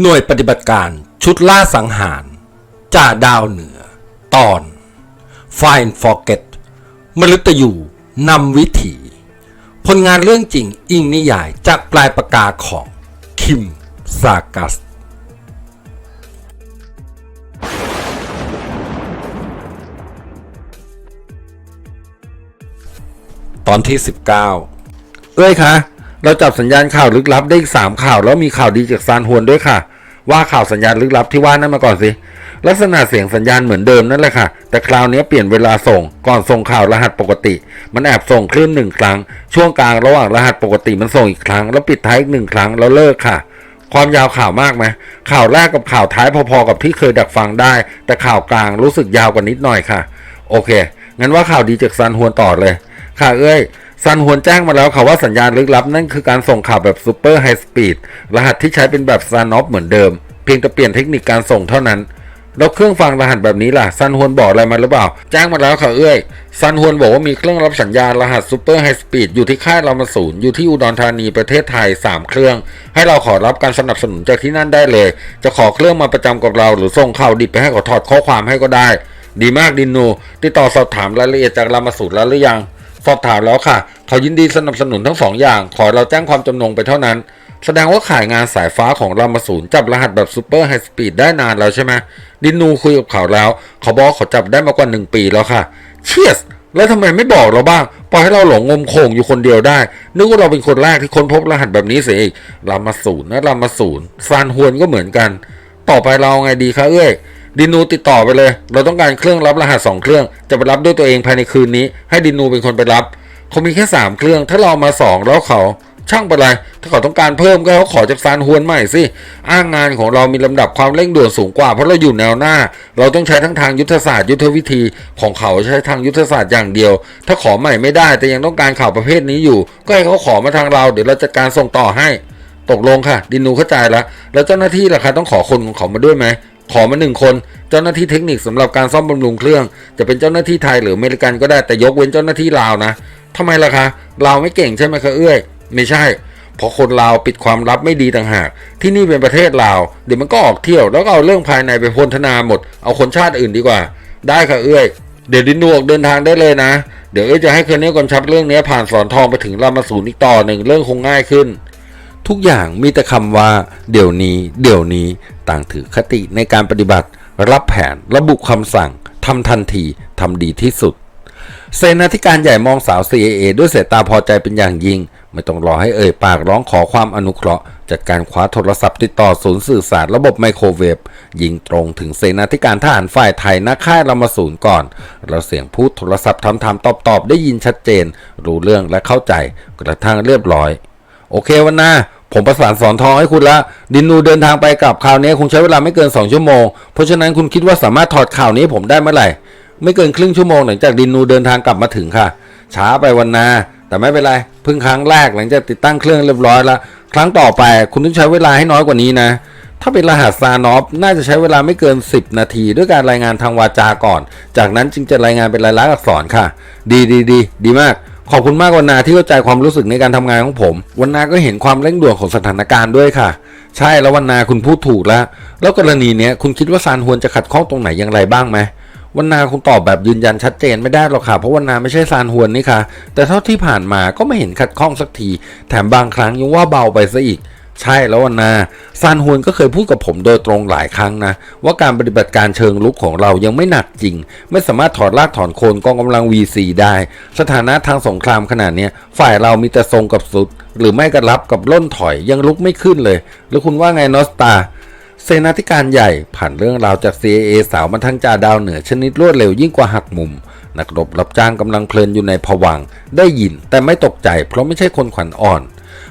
หน่วยปฏิบัติการชุดล่าสังหารจ่าดาวเหนือ ตอน Find Forget มฤตยูนำวิถี ผลงานเรื่องจริงอิงนิยายจากปลายปากกาของ คิมซากัส ตอนที่ 19 เอ้ยคะ เราจับสัญญาณข่าวลึกลับได้อีกสามข่าว แล้วมีข่าวดีจากซานฮวนด้วยค่ะ ว่าข่าวสัญญาณลึกลับที่ว่านั่นมาก่อนสิ ลักษณะเสียงสัญญาณเหมือนเดิมนั่นแหละค่ะ แต่คราวนี้เปลี่ยนเวลาส่ง ก่อนส่งข่าวรหัสปกติ มันแอบส่งคลื่นหนึ่งครั้ง ช่วงกลางระหว่างรหัสปกติมันส่งอีกครั้ง แล้วปิดท้ายอีกหนึ่งครั้งแล้วเลิกค่ะความยาวข่าวมากไหมข่าวแรกกับข่าวท้ายพอๆกับที่เคยดักฟังได้ แต่ข่าวกลางรู้สึกยาวกว่านิดหน่อยค่ะ โอเค งั้นว่าข่าวดีจากซันฮวนต่อเลย ค่ะเอ้ย ซันฮวนแจ้งมาแล้วค่ะว่าสัญญาณลึกลับนั่นคือการส่งข่าวแบบซูเปอร์ไฮสปีดรหัสที่ใช้เป็นแบบซานอฟเหมือนเดิม เพียงแต่เปลี่ยนเทคนิคการส่งเท่านั้นแล้วเครื่องฟังรหัสแบบนี้ล่ะซันฮวนบอกอะไรมาหรือเปล่า แจ้งมาแล้วค่ะเอ้ยซันฮวนบอกว่ามีเครื่องรับสัญญาณรหัสซูเปอร์ไฮสปีดอยู่ที่ค่ายรามาศูนย์อยู่ที่อุดรธานีประเทศไทย 3 เครื่อง ให้เราขอรับการสนับสนุนจากที่นั่นได้เลย จะขอเครื่องมาประจำกับเรา หรือส่งข่าวดิบไปให้ขาถอดข้อความให้ก็ได้ ดีมากดินนูติดต่อสอบถามรายละเอียดจากรามาศูนย์แล้วหรือยัง สอบถามแล้วค่ะ เขายินดีสนับสนุนทั้งสองอย่าง ขอเราแจ้งความจำนงไปเท่านั้น แสดงว่าขายงานสายฟ้าของรามาศูนย์จับรหัสแบบซูเปอร์ไฮสปีดได้นานแล้วใช่ไหมดินนูคุยกับเขาแล้ว เขาบอกเขาจับได้มากกว่าหนึ่งปีแล้วค่ะเชียสแล้วทำไมไม่บอกเราบ้าง ปล่อยให้เราหลงงมโคงอยู่คนเดียวได้ นึกว่าเราเป็นคนแรกที่ค้นพบรหัสแบบนี้เสียอีกรามาศูนย์นะรามาศูนย์ซานฮวนก็เหมือนกัน ต่อไปเราไงดีคะเอ้ย ดินูติดต่อไปเลย เราต้องการเครื่องรับรหัสสองเครื่อง จะไปรับด้วยตัวเองภายในคืนนี้ ให้ดินูเป็นคนไปรับเขามีแค่สามเครื่อง ถ้าเรามาสองแล้วเขา ช่างไปเลยถ้าเขาต้องการเพิ่มก็เขาขอจากซานฮวนใหม่สิ อ้างงานของเรามีลำดับความเร่งด่วนสูงกว่า เพราะเราอยู่แนวหน้า เราต้องใช้ทั้งทางยุทธศาสตร์ยุทธวิธี ของเขาใช้ทางยุทธศาสตร์อย่างเดียว ถ้าขอใหม่ไม่ได้ แต่ยังต้องการข่าวประเภทนี้อยู่ ก็ให้เขาขอมาทางเรา เดี๋ยวเราจัดการส่งต่อให้ ตกลงค่ะ ดินูเข้าใจแล้ว แล้วเจ้าหน้าที่ล่ะคะต้องขอคนของเขามาด้วยไหม ขอมาหนึ่งคน เจ้าหน้าที่เทคนิคสำหรับการซ่อมบำรุงเครื่อง จะเป็นเจ้าหน้าที่ไทยหรืออเมริกันก็ได้แต่ยกเว้นเจ้าหน้าที่ลาวนะทำไมล่ะคะลาวไม่เก่งใช่ไหมคะเอ้ยไม่ใช่เพราะคนลาวปิดความลับไม่ดีต่างหาก ที่นี่เป็นประเทศลาว เดี๋ยวมันก็ออกเที่ยว แล้วก็เอาเรื่องภายในไปพนธนาหมด เอาคนชาติอื่นดีกว่า ได้ค่ะเอ้ยเดี๋ยวดินูออกเดินทางได้เลยนะ เดี๋ยวเอ้ยจะให้เคอร์เนลกำชับเรื่องนี้ผ่านสอนทองไปถึงรามาศูนอีกต่อหนึ่งเรื่องคงง่ายขึ้น ทุกอย่างมีแต่คำว่า เดี๋ยวนี้ เดี๋ยวนี้ ต่างถือคติในการปฏิบัติ รับแผนระบุคำสั่งทำทันทีทำดีที่สุดเซนาธิการใหญ่มองสาว CAA ด้วยสายตาพอใจเป็นอย่างยิ่ง ไม่ต้องรอให้เอ่ยปากร้องขอความอนุเคราะห์จัดการคว้าโทรศัพท์ติดต่อศูนย์สื่อสารระบบไมโครเวฟยิงตรงถึงเซนาธิการทหารฝ่ายไทยนักค่ายรามาศูนย์ก่อน เราเสียงพูดโทรศัพท์ทำทำตอบตอบๆได้ยินชัดเจน รู้เรื่องและเข้าใจ กระทั่งเรียบร้อย โอเควันหน้าผมประสานสอนทองให้คุณละดินนูเดินทางไปกลับคราวนี้คงใช้เวลาไม่เกิน 2 ชั่วโมง เพราะฉะนั้นคุณคิดว่าสามารถถอดข่าวนี้ผมได้เมื่อไหร่ ไม่เกินครึ่งชั่วโมงหลังจากดินนูเดินทางกลับมาถึงค่ะ ช้าไปวันนา แต่ไม่เป็นไรเพิ่งครั้งแรกหลังจากติดตั้งเครื่องเรียบร้อยแล้วครั้งต่อไปคุณต้องใช้เวลาให้น้อยกว่านี้นะ ถ้าเป็นรหัสซานอฟน่าจะใช้เวลาไม่เกิน 10 นาที ด้วยการรายงานทางวาจาก่อน จากนั้นจึงจะรายงานเป็นลายลักษณ์อักษรค่ะ ดีดีดีดีมาก ขอบคุณมากวันนาที่เข้าใจความรู้สึกในการทำงานของผม วันนาก็เห็นความเร่งด่วนของสถานการณ์ด้วยค่ะ ใช่แล้ววันนาคุณพูดถูกแล้ว แล้วกรณีเนี้ยคุณคิดว่าซานฮวนจะขัดข้องตรงไหนอย่างไรบ้างไหมวันนาคงตอบแบบยืนยันชัดเจนไม่ได้หรอกค่ะ เพราะวันนาไม่ใช่ซานฮวนนี่ค่ะ แต่เท่าที่ผ่านมาก็ไม่เห็นขัดข้องสักที แถมบางครั้งยังว่าเบาไปซะอีก ใช่แล้ววันนาซานฮวนก็เคยพูดกับผมโดยตรงหลายครั้งนะ ว่าการปฏิบัติการเชิงลุกของเรายังไม่หนักจริง ไม่สามารถถอดรากถอนโคนกองกำลัง VC ได้ สถานะทางสงครามขนาดนี้ฝ่ายเรามีแต่ทรงกับสุด หรือไม่ก็รับกับล่นถอยยังลุกไม่ขึ้นเลย แล้วคุณว่าไงนอสตาเซนาธิการใหญ่ผ่านเรื่องราวจาก CIA สาวมาทั้งจ่าดาวเหนือชนิดรวดเร็วยิ่งกว่าหักมุม นักรบรับจ้างกำลังเพลินอยู่ในผวังได้ยินแต่ไม่ตกใจเพราะไม่ใช่คนขวัญอ่อน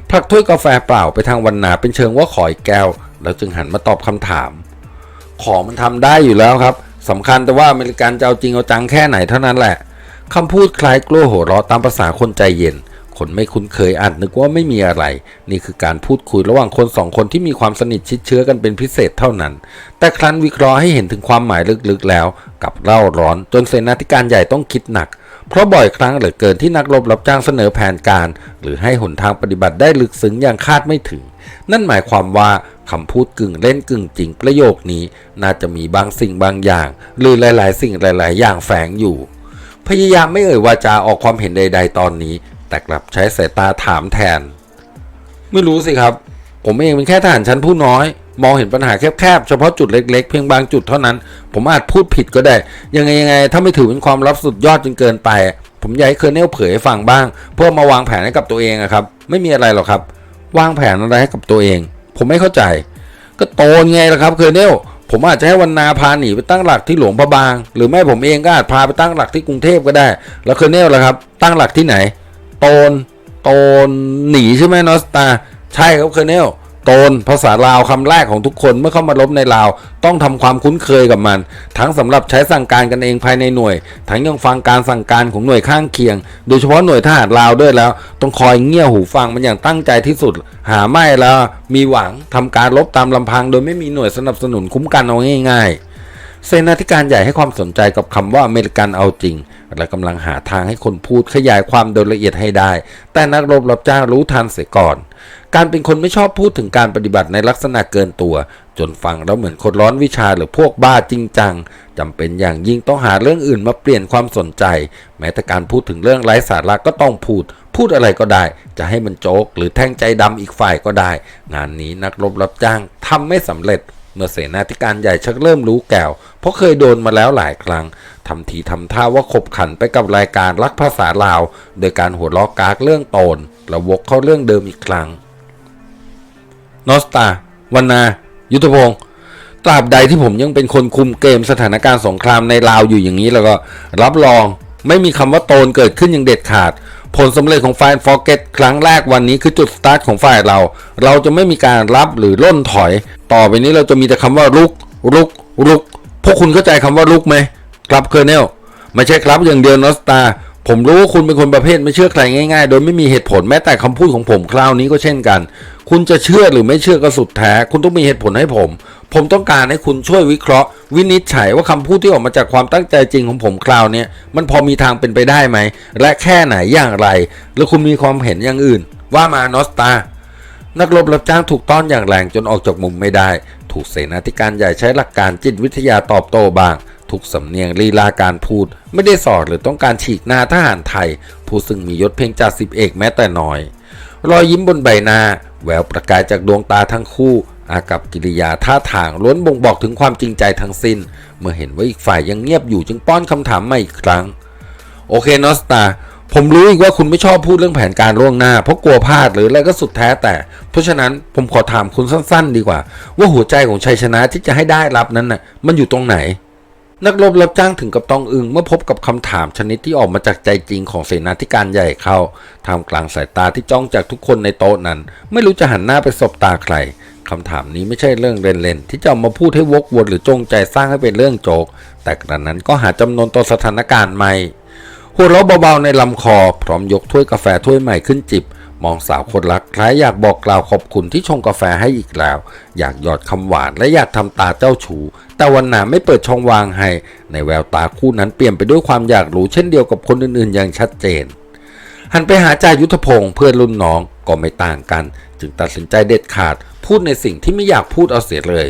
ผลักถ้วยกาแฟเปล่าไปทางวันนาเป็นเชิงว่าขออีกแก้ว แล้วจึงหันมาตอบคำถาม ของมันทำได้อยู่แล้วครับสำคัญแต่ว่าอเมริกันจะเอาจริงเอาจังแค่ไหนเท่านั้นแหละคำพูดคล้ายกลัวหัวเราะตามภาษาคนใจเย็น คนไม่คุ้นเคยอาจนึกว่าไม่มีอะไร นี่คือการพูดคุยระหว่างคนสองคนที่มีความสนิทชิดเชื้อกันเป็นพิเศษเท่านั้น แต่ครั้นวิเคราะห์ให้เห็นถึงความหมายลึกๆแล้ว กับเล่าร้อนจนเสนาธิการใหญ่ต้องคิดหนัก เพราะบ่อยครั้งเหลือเกินที่นักรบรับจ้างเสนอแผนการ หรือให้หนทางปฏิบัติได้ลึกซึ้งอย่างคาดไม่ถึง นั่นหมายความว่าคำพูดกึ่งเล่นกึ่งจริงประโยคนี้ น่าจะมีบางสิ่งบางอย่าง หรือหลาย ๆ สิ่งหลาย ๆ อย่างแฝงอยู่ พยายามไม่เอ่ยวาจาออกความเห็นใด ๆ ตอนนี้ แต่กลับใช้สายตาถามแทน ไม่รู้สิครับ ผมเองเป็นแค่ทหารชั้นผู้น้อย มองเห็นปัญหาแคบๆ เฉพาะจุดเล็กๆ เพียงบางจุดเท่านั้น ผมอาจพูดผิดก็ได้ ยังไงยังไงถ้าไม่ถือเป็นความลับสุดยอดจนเกินไป ผมอยากให้เคอร์เนลเผยให้ฟังบ้าง เพื่อมาวางแผนให้กับตัวเองครับ ไม่มีอะไรหรอกครับ วางแผนอะไรให้กับตัวเอง ผมไม่เข้าใจ ก็โตนไงล่ะครับเคอร์เนลผมอาจจะให้วันนาพาหนีไปตั้งหลักที่หลวงพระบาง หรือไม่ผมเองก็อาจพาไปตั้งหลักที่กรุงเทพก็ได้ แล้วเคอร์เนลล่ะครับ ตั้งหลักที่ไหน โตนโตนหนีใช่ไหมนอสตา ใช่ครับเคอร์เนล ตนภาษาลาวคำแรกของทุกคนเมื่อเข้ามาลบในลาว ต้องทำความคุ้นเคยกับมัน ทั้งสำหรับใช้สั่งการกันเองภายในหน่วย ทั้งยังฟังการสั่งการของหน่วยข้างเคียง โดยเฉพาะหน่วยทหารลาวด้วยแล้ว ต้องคอยเงี่ยหูฟังมันอย่างตั้งใจที่สุด หาไม่แล้วมีหวังทำการลบตามลำพัง โดยไม่มีหน่วยสนับสนุนคุ้มกันเอาง่ายๆ เสนาธิการใหญ่ให้ความสนใจกับคำว่าอเมริกันเอาจริง และกำลังหาทางให้คนพูดขยายความโดยละเอียดให้ได้ แต่นักรบรับจ้างรู้ทันเสียก่อน การเป็นคนไม่ชอบพูดถึงการปฏิบัติในลักษณะเกินตัว จนฟังแล้วเหมือนคนร้อนวิชาหรือพวกบ้าจริงจังจำเป็นอย่างยิ่งต้องหาเรื่องอื่นมาเปลี่ยนความสนใจ แม้แต่การพูดถึงเรื่องไร้สาระก็ต้องพูด พูดอะไรก็ได้ จะให้มันโจกหรือแท่งใจดำอีกฝ่ายก็ได้ งานนี้นักรบรับจ้างทำไม่สำเร็จ เมื่อเสนาธิการใหญ่ชักเริ่มรู้แก้วเพราะเคยโดนมาแล้วหลายครั้งทำทีทำท่าว่าขบขันไปกับรายการรักภาษาลาว โดยการหัวล้อกากเรื่องโตนแล้ววกเข้าเรื่องเดิมอีกครั้งนอสตาวันนา ยุทธพงศ์ตราบใดที่ผมยังเป็นคนคุมเกมสถานการณ์สงครามในลาวอยู่อย่างนี้แล้วก็ รับรองไม่มีคำว่าโตนเกิดขึ้นอย่างเด็ดขาด ผลสำเร็จของไฟล์ฟอร์เกตครั้งแรกวันนี้คือจุดสตาร์ทของไฟล์เรา เราจะไม่มีการรับหรือล่นถอย ต่อไปนี้เราจะมีแต่คำว่าลุกลุกลุกพวกคุณเข้าใจคำว่าลุกไหมครับเคอร์เนลไม่ใช่ครับอย่างเดียวนอสตา ผมรู้ว่าคุณเป็นคนประเภทไม่เชื่อใครง่ายๆ โดยไม่มีเหตุผลแม้แต่คำพูดของผมคราวนี้ก็เช่นกัน คุณจะเชื่อหรือไม่เชื่อก็สุดแท้ คุณต้องมีเหตุผลให้ผม ผมต้องการให้คุณช่วยวิเคราะห์ วินิจฉัยว่าคำพูดที่ออกมาจากความตั้งใจจริงของผมคราวนี้มันพอมีทางเป็นไปได้ไหม และแค่ไหนอย่างไร แล้วคุณมีความเห็นอย่างอื่น ว่ามานอสตา นักรบรับจ้างถูกต้อนอย่างแรงจนออกจากมุมไม่ได้ ถูกเสนาธิการใหญ่ใช้หลักการจิตวิทยาตอบโต้บ้าง ทุกสำเนียงลีลาการพูด ไม่ได้สอดหรือต้องการฉีกหน้าทหารไทย ผู้ซึ่งมียศเพียงจ่าสิบเอกแม้แต่น้อย รอยยิ้มบนใบหน้า แววประกายจากดวงตาทั้งคู่อากับกิริยาท่าทางล้วนบ่งบอกถึงความจริงใจทั้งสิ้น เมื่อเห็นว่าอีกฝ่ายยังเงียบอยู่จึงป้อนคำถามมาอีกครั้ง โอเคนอสตาผมรู้อีกว่าคุณไม่ชอบพูดเรื่องแผนการล่วงหน้า เพราะกลัวพลาดหรืออะไรก็สุดแท้แต่ เพราะฉะนั้นผมขอถามคุณสั้น ๆ ดีกว่า ว่าหัวใจของชัยชนะที่จะให้ได้รับนั้นน่ะ มันอยู่ตรงไหน นักรบรับจ้างถึงกับต้องอึงเมื่อพบกับคำถามชนิดที่ออกมาจากใจจริงของเสนาธิการใหญ่เข้าท่ามกลางสายตาที่จ้องจากทุกคนในโต๊ะนั้น ไม่รู้จะหันหน้าไปสบตาใครคำถามนี้ไม่ใช่เรื่องเล่นๆที่จะเอามาพูดให้วกวนหรือจงใจสร้างให้เป็นเรื่องโจก แต่กระนั้นก็หาจำนวนต่อสถานการณ์ใหม่หัวเราะเบาๆในลำคอ พร้อมยกถ้วยกาแฟถ้วยใหม่ขึ้นจิบ มองสาวคนรักคล้ายอยากบอกกล่าวขอบคุณที่ชงกาแฟให้อีกแล้ว อยากหยอดคำหวานและอยากทำตาเจ้าชูแต่วันหนาไม่เปิดช่องวางให้ ในแววตาคู่นั้นเปลี่ยนไปด้วยความอยากรู้เช่นเดียวกับคนอื่นๆ อย่างชัดเจน หันไปหาจ่ายุทธพงศ์เพื่อนรุ่นน้องก็ไม่ต่างกัน จึงตัดสินใจเด็ดขาด พูดในสิ่งที่ไม่อยากพูดเอาเสียเลย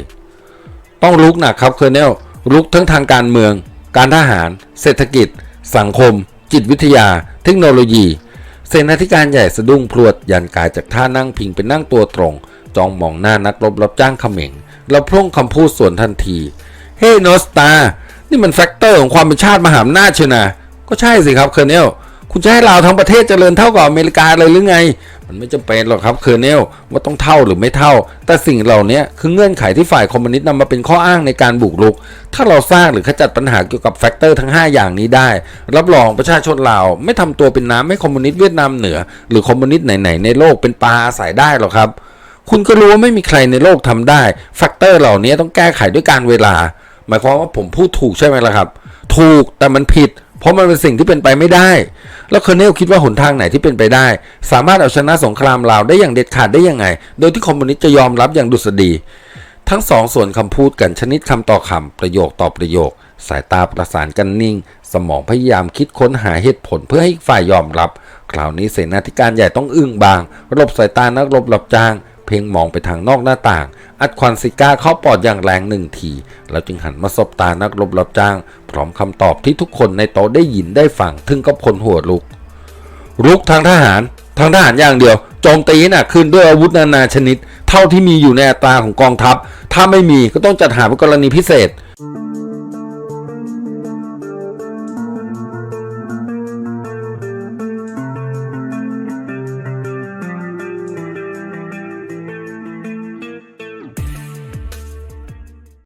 ต้องลุกหนักครับเคอร์เนลลุกทั้งทางการเมือง การทหาร เศรษฐกิจ สังคม จิตวิทยา เทคโนโลยี เสนาธิการใหญ่สะดุ้งพรวดยันกายจากท่านั่งพิงเป็นนั่งตัวตรง จ้องมองหน้านักรบรับจ้างเขม่งแล้วพร่งคำพูดสวนทันที เฮ้โนสตา นี่มันแฟกเตอร์ของความเป็นชาติมหาอำนาจเชนะ ก็ใช่สิครับเคอร์เนล คุณจะให้เราทั้งประเทศเจริญเท่ากับอเมริกาเลยหรือไง มันไม่จำเป็นหรอกครับเคอร์เนลว่าต้องเท่าหรือไม่เท่า แต่สิ่งเหล่านี้คือเงื่อนไขที่ฝ่ายคอมมิวนิสต์นำมาเป็นข้ออ้างในการบุกรุก ถ้าเราสร้างหรือขจัดปัญหาเกี่ยวกับแฟกเตอร์ทั้ง 5 อย่างนี้ได้ รับรองประชาชนเราไม่ทำตัวเป็นน้ำให้คอมมิวนิสต์เวียดนามเหนือ หรือคอมมิวนิสต์ไหนๆในโลกเป็นปลาอาศัยได้หรอกครับ คุณก็รู้ว่าไม่มีใครในโลกทำได้แฟกเตอร์เหล่านี้ต้องแก้ไขด้วยการเวลา หมายความว่าผมพูดถูกใช่ไหมล่ะครับ ถูกแต่มันผิด เพราะมันเป็นสิ่งที่เป็นไปไม่ได้ แล้วเคอร์เนลคิดว่าหนทางไหนที่เป็นไปได้ สามารถเอาชนะสงครามลาวได้อย่างเด็ดขาดได้ยังไง โดยที่คอมมิวนิสต์จะยอมรับอย่างดุษฎี ทั้งสองส่วนคำพูดกันชนิดคำต่อคำประโยคต่อประโยค สายตาประสานกันนิ่ง สมองพยายามคิดค้นหาเหตุผลเพื่อให้ฝ่ายยอมรับ คราวนี้เสนาธิการใหญ่ต้องอึ้งบางรบสายตานักรบรับจ้าง เพ่งมองไปทางนอกหน้าต่าง อัดควันซิก้าเข้าปอดอย่างแรงหนึ่งที แล้วจึงหันมาสบตานักรบรับจ้าง พร้อมคำตอบที่ทุกคนในโต๊ะได้ยินได้ฟังถึงกับคนหัวลุก ลุกทางทหาร ทางทหารอย่างเดียวโจมตีน่ะขึ้นด้วยอาวุธนานาชนิด เท่าที่มีอยู่ในอัตราของกองทัพ ถ้าไม่มีก็ต้องจัดหาเป็นกรณีพิเศษ「